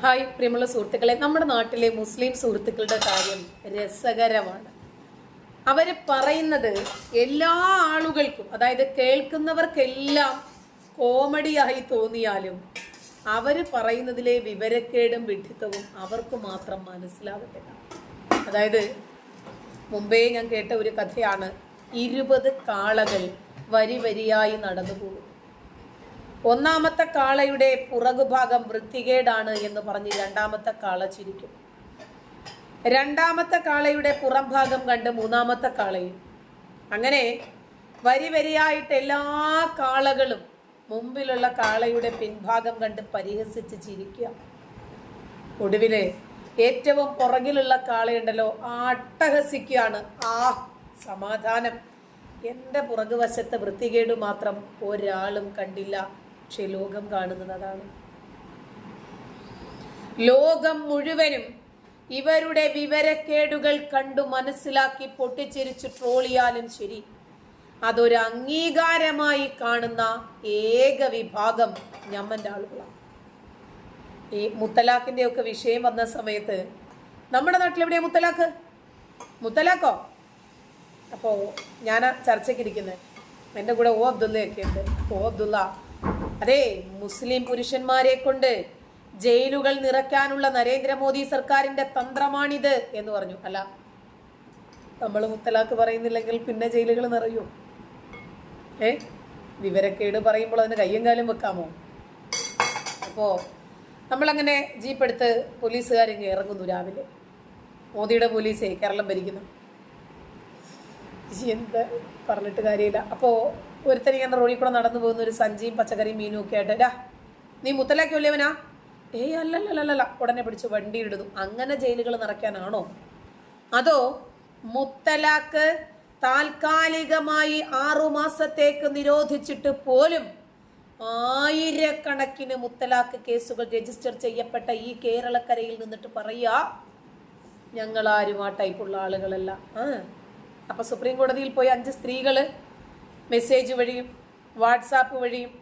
Hi പ്രിയമുള്ള സുഹൃത്തുക്കളെ. നമ്മുടെ നാട്ടിലെ മുസ്ലിം സുഹൃത്തുക്കളുടെ കാര്യം രസകരമാണ്. അവർ പറയുന്നത് എല്ലാ ആളുകൾക്കും അതായത് കേൾക്കുന്നവർക്കെല്ലാം കോമഡിയായി തോന്നിയാലും അവർ പറയുന്നതിലെ വിവരക്കേടും വിഡ്ഢിത്തവും അവർക്ക് മാത്രം മനസ്സിലാകത്തില്ല അതായത് മുമ്പേ ഞാൻ കേട്ട ഒരു കഥയാണ് ഇരുപത് കാളകൾ വരി വരിയായി നടന്നു പോകുന്നു ഒന്നാമത്തെ കാളയുടെ പുറകുഭാഗം വൃത്തികേടാണ് എന്ന് പറഞ്ഞ് രണ്ടാമത്തെ കാള ചിരിക്കും. രണ്ടാമത്തെ കാളയുടെ പുറം ഭാഗം കണ്ട് മൂന്നാമത്തെ കാളയും അങ്ങനെ വരി വരിയായിട്ട് എല്ലാ കാളകളും മുമ്പിലുള്ള കാളയുടെ പിൻഭാഗം കണ്ട് പരിഹസിച്ച് ചിരിക്കുക. ഒടുവിൽ ഏറ്റവും പുറകിലുള്ള കാളയുണ്ടല്ലോ ആ അട്ടഹസിക്കുകയാണ്. ആ സമാധാനം. എന്റെ പുറകുവശത്തെ വൃത്തികേട് മാത്രം ഒരാളും കണ്ടില്ല. പക്ഷെ ലോകം കാണുന്നത് അതാണ്. ലോകം മുഴുവനും ഇവരുടെ വിവരക്കേടുകൾ കണ്ടു മനസ്സിലാക്കി പൊട്ടിച്ചിരിച്ച് ട്രോളിയാലും ശരി. അതൊരു അംഗീകാരമായി കാണുന്ന ഏക വിഭാഗം ഞമ്മന്റെ ആളുകളാണ്. ഈ മുത്തലാഖിന്റെ ഒക്കെ വിഷയം വന്ന സമയത്ത് നമ്മുടെ നാട്ടിൽ എവിടെയാ മുത്തലാഖ്? മുത്തലാഖോ? അപ്പോ ഞാൻ ചർച്ചയ്ക്ക് ഇരിക്കുന്നത് എന്റെ കൂടെ ഓ അബ്ദുള്ളയൊക്കെ ഉണ്ട്. ഓ അബ്ദുള്ള അതെ മുസ്ലിം പുരുഷന്മാരെ കൊണ്ട് ജയിലുകൾ നിറയ്ക്കാനുള്ള നരേന്ദ്രമോദി സർക്കാരിന്റെ തന്ത്രമാണിത് എന്ന് പറഞ്ഞു. അല്ല നമ്മൾ മുത്തലാക്ക് പറയുന്നില്ലെങ്കിൽ പിന്നെ ജയിലുകൾ നിറയൂ. ഏ? വിവരക്കേട് പറയുമ്പോൾ അതിന് കയ്യും കാലും വെക്കാമോ? അപ്പോൾ നമ്മളങ്ങനെ ജീപ്പ് എടുത്ത് പോലീസുകാരിങ്ങ് ഇറങ്ങുന്നു രാവിലെ. മോദിയുടെ പോലീസേ കേരളം ഭരിക്കുന്നു. എന്താ പറഞ്ഞിട്ട് കാര്യമില്ല. അപ്പോൾ ഒരുത്തൻ ഇങ്ങനെ റോഡിൽ കൂടെ നടന്നു പോകുന്ന ഒരു സഞ്ചിയും പച്ചക്കറിയും മീനും ഒക്കെ ആയിട്ട്. ഡാ നീ മുത്തലാക്കി വല്യവനാ ഏയ് അല്ലല്ലല്ലല്ല. ഉടനെ പിടിച്ച് വണ്ടി ഇടുന്നു. അങ്ങനെ ജയിലുകൾ നിറയ്ക്കാനാണോ? അതോ മുത്തലാക്ക് താൽക്കാലികമായി ആറു മാസത്തേക്ക് നിരോധിച്ചിട്ട് പോലും ആയിരക്കണക്കിന് മുത്തലാക്ക് കേസുകൾ രജിസ്റ്റർ ചെയ്യപ്പെട്ട ഈ കേരളക്കരയിൽ നിന്നിട്ട് പറയാ ഞങ്ങൾ ആരും ആ ടൈപ്പുള്ള ആളുകളല്ല. ആ അപ്പൊ സുപ്രീം കോടതിയിൽ പോയി അഞ്ച് സ്ത്രീകൾ മെസ്സേജ് വഴിയും വാട്സാപ്പ് വഴിയും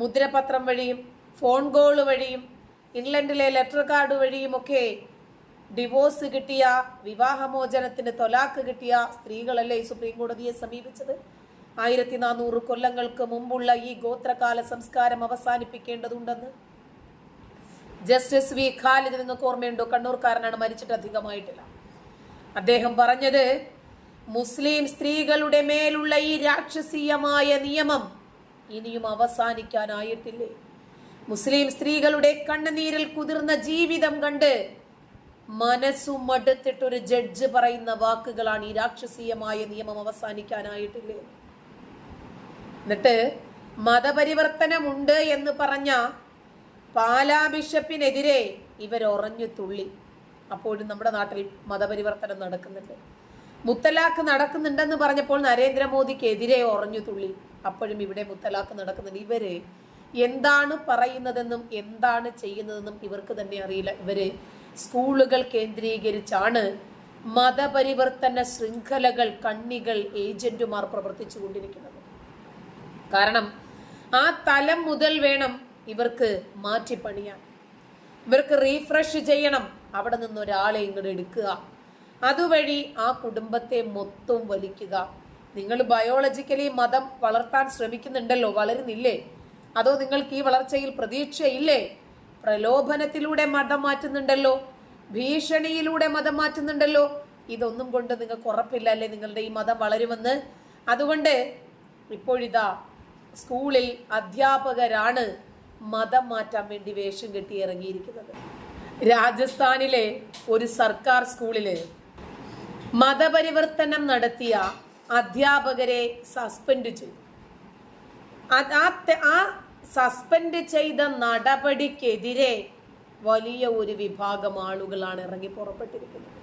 മുദ്രപത്രം വഴിയും ഫോൺ കോൾ വഴിയും ഇംഗ്ലണ്ടിലെ ലെറ്റർ കാർഡ് വഴിയുമൊക്കെ ഡിവോഴ്സ് കിട്ടിയ വിവാഹമോചനത്തിന് തൊലാക്ക് കിട്ടിയ സ്ത്രീകളല്ലേ സുപ്രീം കോടതിയെ സമീപിച്ചത്? ആയിരത്തി നാനൂറ് കൊല്ലങ്ങൾക്ക് മുമ്പുള്ള ഈ ഗോത്രകാല സംസ്കാരം അവസാനിപ്പിക്കേണ്ടതുണ്ടെന്ന്? Justice V. ഖാലിദ് നിങ്ങൾക്ക് ഓർമ്മയുണ്ടോ? കണ്ണൂർക്കാരനാണ് മരിച്ചിട്ട് അധികമായിട്ടില്ല. അദ്ദേഹം പറഞ്ഞത് മുസ്ലിം സ്ത്രീകളുടെ മേലുള്ള ഈ രാക്ഷസീയമായ നിയമം ഇനിയും അവസാനിക്കാനായിട്ടില്ലേ? മുസ്ലിം സ്ത്രീകളുടെ കണ്ണുനീരിൽ കുതിർന്ന ജീവിതം കണ്ട് മനസ്സും മടുത്തിട്ടൊരു ജഡ്ജ് പറയുന്ന വാക്കുകളാണ് ഈ രാക്ഷസീയമായ നിയമം അവസാനിക്കാനായിട്ടില്ലേ? എന്നിട്ട് മതപരിവർത്തനമുണ്ട് എന്ന് പറഞ്ഞ പാലാ ബിഷപ്പിനെതിരെ ഇവരൊറഞ്ഞു തുള്ളി. അപ്പോഴും നമ്മുടെ നാട്ടിൽ മതപരിവർത്തനം നടക്കുന്നുണ്ട്. മുത്തലാഖ് നടക്കുന്നുണ്ടെന്ന് പറഞ്ഞപ്പോൾ നരേന്ദ്രമോദിക്കെതിരെ ഉറഞ്ഞു തുള്ളി. അപ്പോഴും ഇവിടെ മുത്തലാഖ് നടക്കുന്നുണ്ട്. ഇവർ എന്താണ് പറയുന്നതെന്നും എന്താണ് ചെയ്യുന്നതെന്നും ഇവർക്ക് തന്നെ അറിയില്ല. ഇവർ സ്കൂളുകൾ കേന്ദ്രീകരിച്ചാണ് മതപരിവർത്തന ശൃംഖലകൾ കണ്ണികൾ ഏജന്റുമാർ പ്രവർത്തിച്ചു കൊണ്ടിരിക്കുന്നത്. കാരണം ആ തലം മുതൽ വേണം ഇവർക്ക് മാറ്റിപ്പണിയാൻ. ഇവർക്ക് റീഫ്രഷ് ചെയ്യണം. അവിടെ നിന്ന് ഒരാളെ ഇങ്ങോട്ട് എടുക്കുക. അതുവഴി ആ കുടുംബത്തെ മൊത്തം വലിക്കുക. നിങ്ങൾ ബയോളജിക്കലി മതം വളർത്താൻ ശ്രമിക്കുന്നുണ്ടല്ലോ വളരുന്നില്ലേ? അതോ നിങ്ങൾക്ക് ഈ വളർച്ചയിൽ പ്രതീക്ഷയില്ലേ? പ്രലോഭനത്തിലൂടെ മതം മാറ്റുന്നുണ്ടല്ലോ ഭീഷണിയിലൂടെ മതം മാറ്റുന്നുണ്ടല്ലോ. ഇതൊന്നും കൊണ്ട് നിങ്ങൾക്ക് ഉറപ്പില്ല അല്ലേ നിങ്ങളുടെ ഈ മതം വളരുമെന്ന്? അതുകൊണ്ട് ഇപ്പോഴിതാ സ്കൂളിൽ അധ്യാപകരാണ് മതം മാറ്റാൻ വേണ്ടി വേഷം കെട്ടി ഇറങ്ങിയിരിക്കുന്നത് രാജസ്ഥാനിലെ ഒരു സർക്കാർ സ്കൂളിൽ മതപരിവർത്തനം നടത്തിയ അധ്യാപകരെ സസ്പെൻഡ് ചെയ്തു. ആ സസ്പെൻഡ് ചെയ്ത നടപടിക്കെതിരെ വലിയ ഒരു വിഭാഗം ആളുകളാണ് ഇറങ്ങി പുറപ്പെട്ടിരിക്കുന്നത്.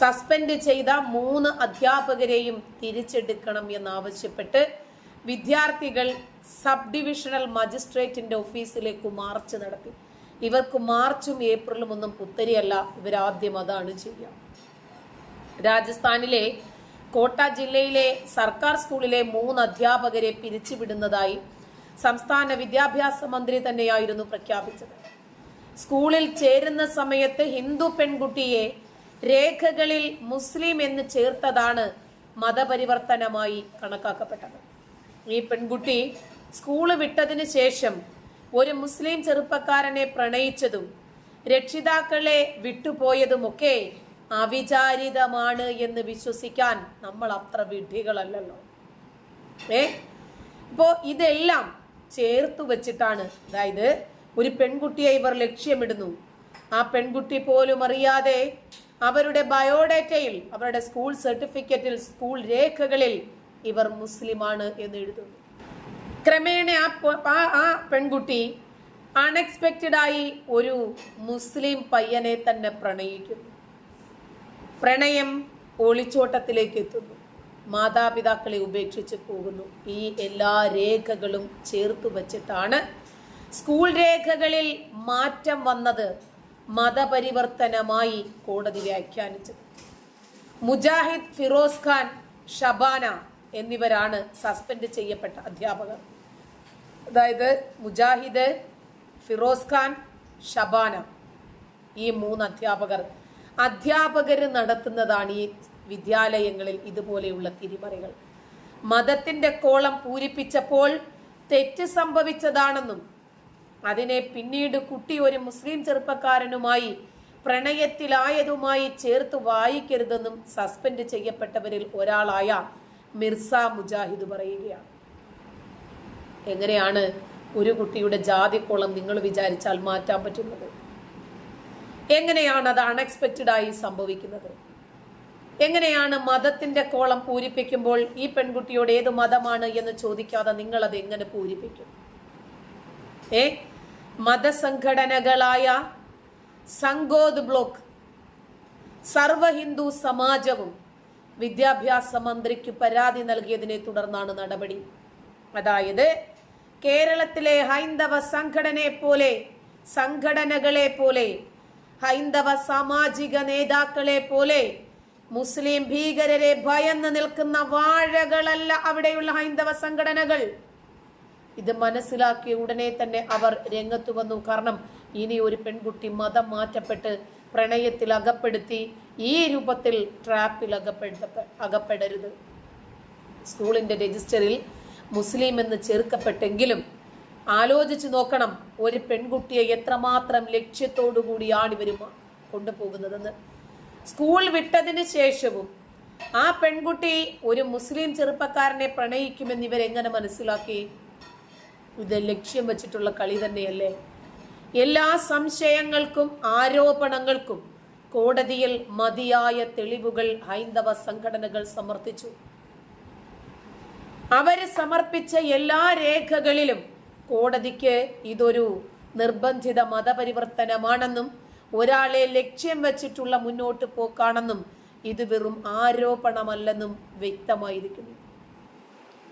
സസ്പെൻഡ് ചെയ്ത മൂന്ന് അധ്യാപകരെയും തിരിച്ചെടുക്കണം എന്നാവശ്യപ്പെട്ട് വിദ്യാർത്ഥികൾ സബ് ഡിവിഷണൽ മജിസ്ട്രേറ്റിന്റെ ഓഫീസിലേക്ക് മാർച്ച് നടത്തി. ഇവർക്ക് മാർച്ചും ഏപ്രിലും ഒന്നും പുത്തരിയല്ല. ഇവരാദ്യം അതാണ് ചെയ്യുക. രാജസ്ഥാനിലെ കോട്ട ജില്ലയിലെ സർക്കാർ സ്കൂളിലെ മൂന്ന് അധ്യാപകരെ പിരിച്ചുവിടുന്നതായി സംസ്ഥാന വിദ്യാഭ്യാസ മന്ത്രി തന്നെയായിരുന്നു പ്രഖ്യാപിച്ചത്. സ്കൂളിൽ ചേരുന്ന സമയത്ത് ഹിന്ദു പെൺകുട്ടിയെ രേഖകളിൽ മുസ്ലിം എന്ന് ചേർത്തതാണ് മതപരിവർത്തനമായി കണക്കാക്കപ്പെട്ടത്. ഈ പെൺകുട്ടി സ്കൂൾ വിട്ടതിന് ശേഷം ഒരു മുസ്ലിം ചെറുപ്പക്കാരനെ പ്രണയിച്ചതും രക്ഷിതാക്കളെ വിട്ടുപോയതുമൊക്കെ അവിചാരിതമാണ് എന്ന് വിശ്വസിക്കാൻ നമ്മൾ അത്ര വിഡ്ഢികളല്ലല്ലോ. ഏ? ഇപ്പോ ഇതെല്ലാം ചേർത്ത് വെച്ചിട്ടാണ് അതായത് ഒരു പെൺകുട്ടിയെ ഇവർ ലക്ഷ്യമിടുന്നു. ആ പെൺകുട്ടി പോലും അറിയാതെ അവരുടെ ബയോഡേറ്റയിൽ അവരുടെ സ്കൂൾ സർട്ടിഫിക്കറ്റിൽ സ്കൂൾ രേഖകളിൽ ഇവർ മുസ്ലിമാണ് എന്ന് എഴുതുന്നു. ക്രമേണ ആ- ആ പെൺകുട്ടി അൺഎക്സ്പെക്റ്റഡായി ഒരു മുസ്ലിം പയ്യനെ തന്നെ പ്രണയിക്കുന്നു. പ്രണയം ഒളിച്ചോട്ടത്തിലേക്ക് എത്തുന്നു മാതാപിതാക്കളെ ഉപേക്ഷിച്ച് പോകുന്നു. ഈ എല്ലാ രേഖകളും ചേർത്തു വച്ചിട്ടാണ് സ്കൂൾ രേഖകളിൽ മാറ്റം വന്നത് മതപരിവർത്തനമായി കോടതി വ്യാഖ്യാനിച്ചത്. മുജാഹിദ് ഫിറോസ് ഖാൻ ഷബാന എന്നിവരാണ് സസ്പെൻഡ് ചെയ്യപ്പെട്ട അധ്യാപകർ. അതായത് മുജാഹിദ് ഫിറോസ് ഖാൻ ഷബാന ഈ മൂന്ന് അധ്യാപകർ അധ്യാപകർ നടത്തുന്നതാണ് ഈ വിദ്യാലയങ്ങളിൽ ഇതുപോലെയുള്ള തിരിമറികൾ. മതത്തിന്റെ കോളം പൂരിപ്പിച്ചപ്പോൾ തെറ്റ് സംഭവിച്ചതാണെന്നും അതിനെ പിന്നീട് കുട്ടി ഒരു മുസ്ലിം ചെറുപ്പക്കാരനുമായി പ്രണയത്തിലായതുമായി ചേർത്ത് വായിക്കരുതെന്നും സസ്പെൻഡ് ചെയ്യപ്പെട്ടവരിൽ ഒരാളായ മിർസ മുജാഹിദ് പറയുകയാണ്. എങ്ങനെയാണ് ഒരു കുട്ടിയുടെ ജാതിക്കോളം നിങ്ങൾ വിചാരിച്ചാൽ മാറ്റാൻ പറ്റുന്നത്? എങ്ങനെയാണ് അത് അൺഎക്സ്പെക്റ്റഡായി സംഭവിക്കുന്നത്? എങ്ങനെയാണ് മതത്തിന്റെ കോളം പൂരിപ്പിക്കുമ്പോൾ ഈ പെൺകുട്ടിയോട് ഏത് മതമാണ് എന്ന് ചോദിക്കാതെ നിങ്ങൾ അത് എങ്ങനെ പൂരിപ്പിക്കും? ഏ? മതസംഘടനകളായ സംഗോദ് ബ്ലോക്ക് സർവ ഹിന്ദു സമാജവും വിദ്യാഭ്യാസ മന്ത്രിക്ക് പരാതി നൽകിയതിനെ തുടർന്നാണ് നടപടി. അതായത് കേരളത്തിലെ ഹൈന്ദവ സംഘടനയെ പോലെ സംഘടനകളെ പോലെ ഹൈന്ദവ സാമാജിക നേതാക്കളെ പോലെ മുസ്ലിം ഭീകരരെ ഭയന്ന് നിൽക്കുന്ന വാഴകളല്ല അവിടെയുള്ള ഹൈന്ദവ സംഘടനകൾ. ഇത് മനസ്സിലാക്കിയ ഉടനെ തന്നെ അവർ രംഗത്ത് വന്നു. കാരണം ഇനി ഒരു പെൺകുട്ടി മതം മാറ്റപ്പെട്ട് പ്രണയത്തിൽ അകപ്പെടുത്തി ഈ രൂപത്തിൽ ട്രാപ്പിൽ അകപ്പെടുത്ത അകപ്പെടരുത്. സ്കൂളിന്റെ രജിസ്റ്ററിൽ മുസ്ലിം എന്ന് ചേർക്കപ്പെട്ടെങ്കിലും ആലോചിച്ച് നോക്കണം ഒരു പെൺകുട്ടിയെ എത്രമാത്രം ലക്ഷ്യത്തോടു കൂടിയാണ് ഇവർ കൊണ്ടുപോകുന്നതെന്ന്. സ്കൂൾ വിട്ടതിന് ശേഷവും ആ പെൺകുട്ടി ഒരു മുസ്ലിം ചെറുപ്പക്കാരനെ പ്രണയിക്കുമെന്ന് ഇവരെങ്ങനെ മനസ്സിലാക്കി? ഇത് ലക്ഷ്യം വെച്ചിട്ടുള്ള കളി തന്നെയല്ലേ? എല്ലാ സംശയങ്ങൾക്കും ആരോപണങ്ങൾക്കും കോടതിയിൽ മതിയായ തെളിവുകൾ ഹൈന്ദവ സംഘടനകൾ സമർപ്പിച്ചു. അവർ സമർപ്പിച്ച എല്ലാ രേഖകളിലും കോടതിക്ക് ഇതൊരു നിർബന്ധിത മതപരിവർത്തനമാണെന്നും ഒരാളെ ലക്ഷ്യം വെച്ചിട്ടുള്ള മുന്നോട്ട് പോക്കാണെന്നും ഇത് വെറും ആരോപണമല്ലെന്നും വ്യക്തമായിരിക്കുന്നു.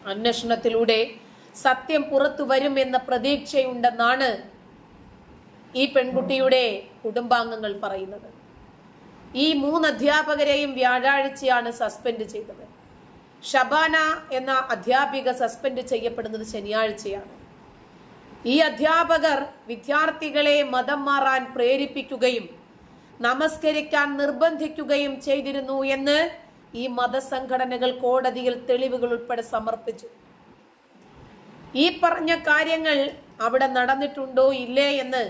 അന്വേഷണത്തിലൂടെ സത്യം പുറത്തു വരുമെന്ന പ്രതീക്ഷയുണ്ടെന്നാണ് ഈ പെൺകുട്ടിയുടെ കുടുംബാംഗങ്ങൾ പറയുന്നത്. ഈ മൂന്ന് അധ്യാപകരെയും വ്യാഴാഴ്ചയാണ് സസ്പെൻഡ് ചെയ്തത്. ഷബാന എന്ന അധ്യാപിക സസ്പെൻഡ് ചെയ്യപ്പെടുന്നത് ശനിയാഴ്ചയാണ്. ഈ അധ്യാപകർ വിദ്യാർത്ഥികളെ മതം മാറാൻ പ്രേരിപ്പിക്കുകയും നമസ്കരിക്കാൻ നിർബന്ധിക്കുകയും ചെയ്തിരുന്നു എന്ന് ഈ മതസംഘടനകൾ കോടതിയിൽ തെളിവുകൾ ഉൾപ്പെടെ സമർപ്പിച്ചു. ഈ പറഞ്ഞ കാര്യങ്ങൾ അവിടെ നടന്നിട്ടുണ്ടോ ഇല്ലേ എന്ന്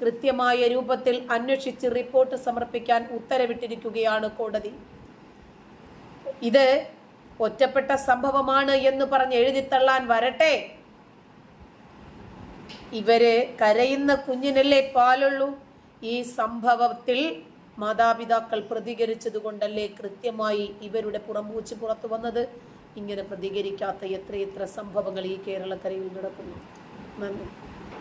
കൃത്യമായ രൂപത്തിൽ അന്വേഷിച്ച് റിപ്പോർട്ട് സമർപ്പിക്കാൻ ഉത്തരവിട്ടിരിക്കുകയാണ് കോടതി. ഇത് ഒറ്റപ്പെട്ട സംഭവമാണ് എന്ന് പറഞ്ഞ് എഴുതിത്തള്ളാൻ വരട്ടെ. ഇവർ കരയുന്ന കുഞ്ഞിനല്ലേ പാലുള്ളൂ? ഈ സംഭവത്തിൽ മാതാപിതാക്കൾ പ്രതികരിച്ചത് കൊണ്ടല്ലേ കൃത്യമായി ഇവരുടെ പുറംപൂച്ച് പുറത്തു വന്നത്? ഇങ്ങനെ പ്രതികരിക്കാത്ത എത്രയെത്ര സംഭവങ്ങൾ ഈ കേരളക്കരയിൽ നടക്കുന്നു. നന്ദി.